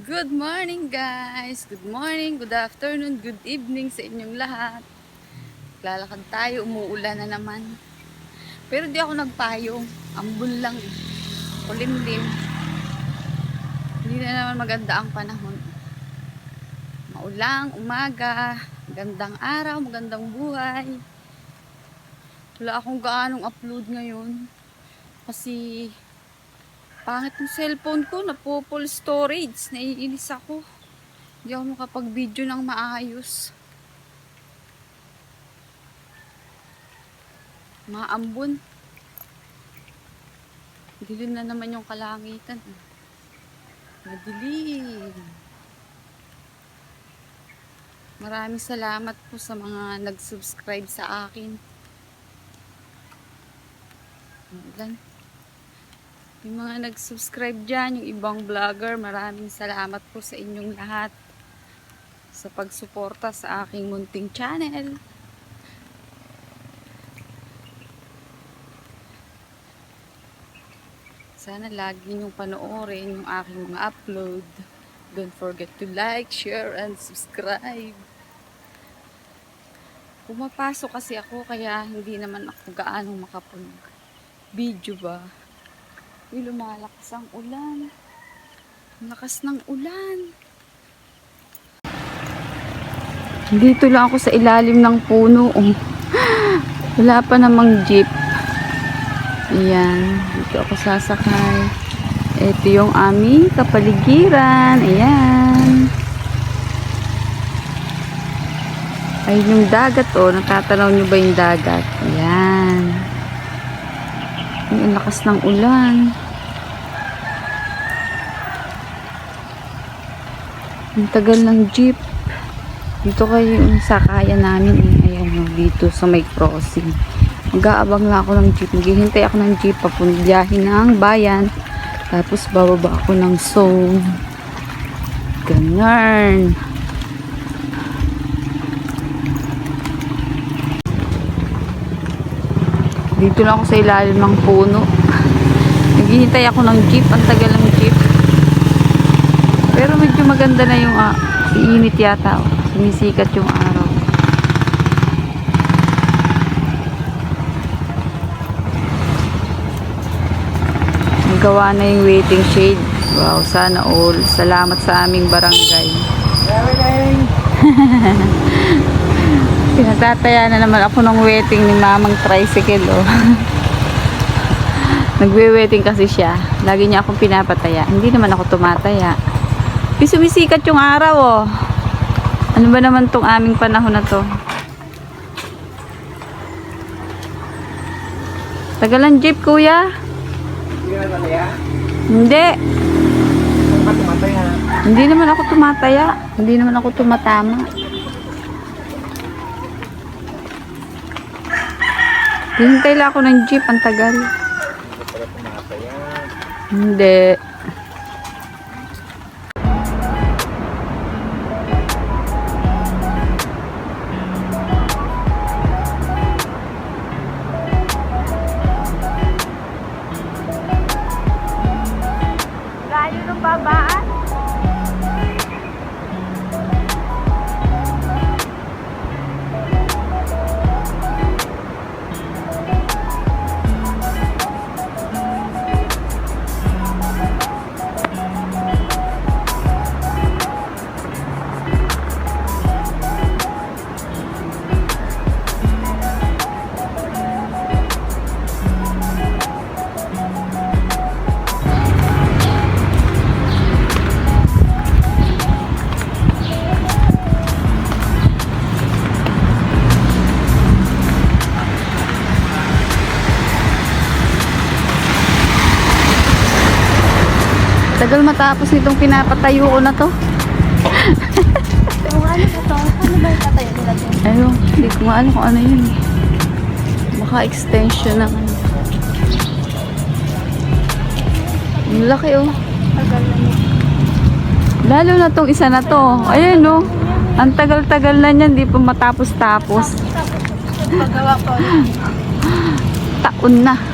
Good morning guys! Good morning, good afternoon, good evening sa inyong lahat. Lalakad tayo, umuulan na naman. Pero di ako nagpayong. Ambon lang. Kulimlim. Hindi na naman maganda ang panahon. Maulang, umaga, magandang araw, magandang buhay. Wala akong gaanong upload ngayon. Kasi Pangit ng cellphone ko, napo storage. Naiinis ako. Hindi ako makapag-video ng maayos. Maambon. Dilim na naman yung kalangitan. Madilim. Maraming salamat po sa mga nag-subscribe sa akin. Ilan? Yung mga nag-subscribe dyan, yung ibang vlogger, maraming salamat po sa inyong lahat sa pagsuporta sa aking munting channel. Sana lagi niyong panoorin yung aking mga upload. Don't forget to like, share, and subscribe. Pumapasok kasi ako kaya hindi naman ako gaano makapag-video ba. Uy, lumalakas ang ulan. Lakas ng ulan. Dito lang ako sa ilalim ng puno. Oh. Wala pa namang jeep. Ayan. Dito ako sasakay. Ito yung aming kapaligiran. Ayan. Ay, yung dagat oh. Natatanaw nyo ba yung dagat? Ayan. Ang lakas ng ulan. Ang tagal ng jeep. Dito kayo yung sakayan namin. Eh. Ayan yung dito sa may crossing. Mag-aabang lang ako ng jeep. Maghihintay ako ng jeep papundiyahin ng bayan. Tapos bababa ako ng zone. Ganyan. Dito lang ako sa ilalim ng puno. Naghihintay ako ng jeep. Ang tagal ng jeep. Pero medyo maganda na yung uh, iinit yata. Oh. Sumisikat yung araw. Nagawa na yung waiting shade. Wow, sana all. Salamat sa aming barangay. Pinagtataya na naman ako ng waiting ni mamang tricycle. Oh. Nagwe-waiting kasi siya. Lagi niya akong pinapataya. Hindi naman ako tumataya. Di Sumisikat yung araw oh. Ano ba naman tong aming panahon na to? Tagalan jeep kuya? Hindi na nataya? Hindi. Hindi naman ako tumataya. Hindi naman ako tumatama. Hintay lang ako ng jeep. Ang tagal. Hindi Tagal matapos nitong pinapatayo ko na to. Kung ano ba to? Ano ba yung tatayo nila to? Ayun, hindi ko kung ano yun. eh. Baka extension ng ano. Ang laki oh. Tagal na yun. Lalo na tong isa na to. Ayun oh. Ang tagal-tagal na niyan, di pa matapos-tapos. Tapos, paggawa ko. Taon na.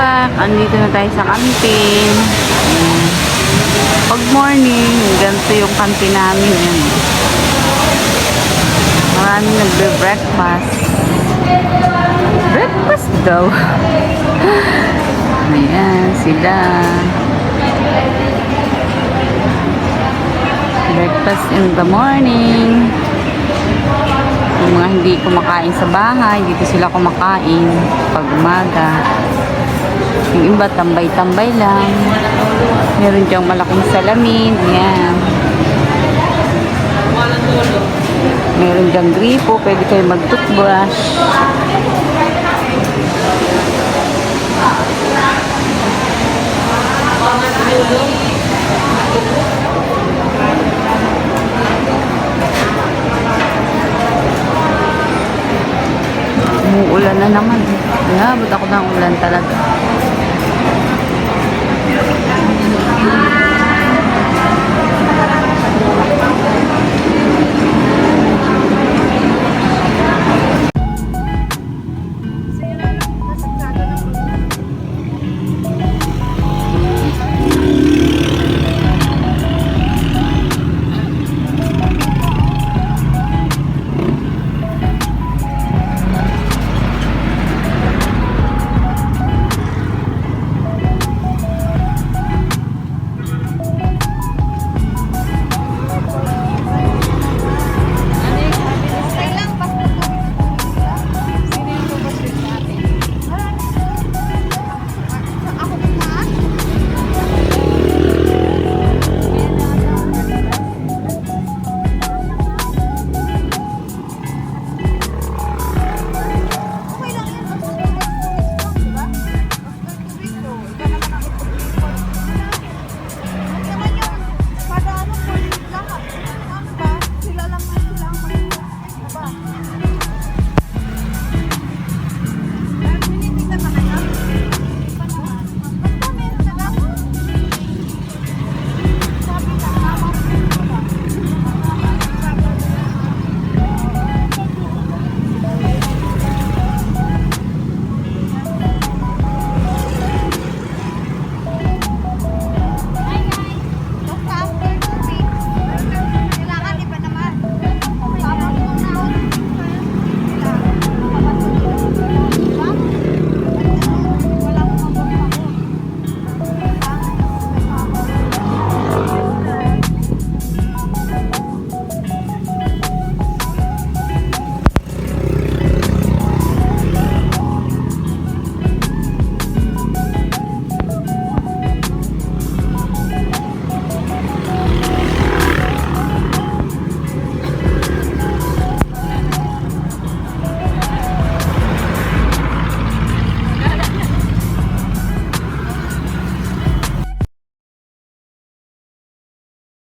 Back. Andito na tayo sa. Ayan. Pag morning, ganito yung kantin namin. Ayan. Maraming nagbe-breakfast. Breakfast daw. Ayan, sila. Breakfast in the morning. Yung mga hindi kumakain sa bahay, dito sila kumakain pag umaga. Yung iba, tambay-tambay lang. Meron diyang malaking salamin. Ayan. Meron diyang gripo. Pwede kayo mag-toothbrush.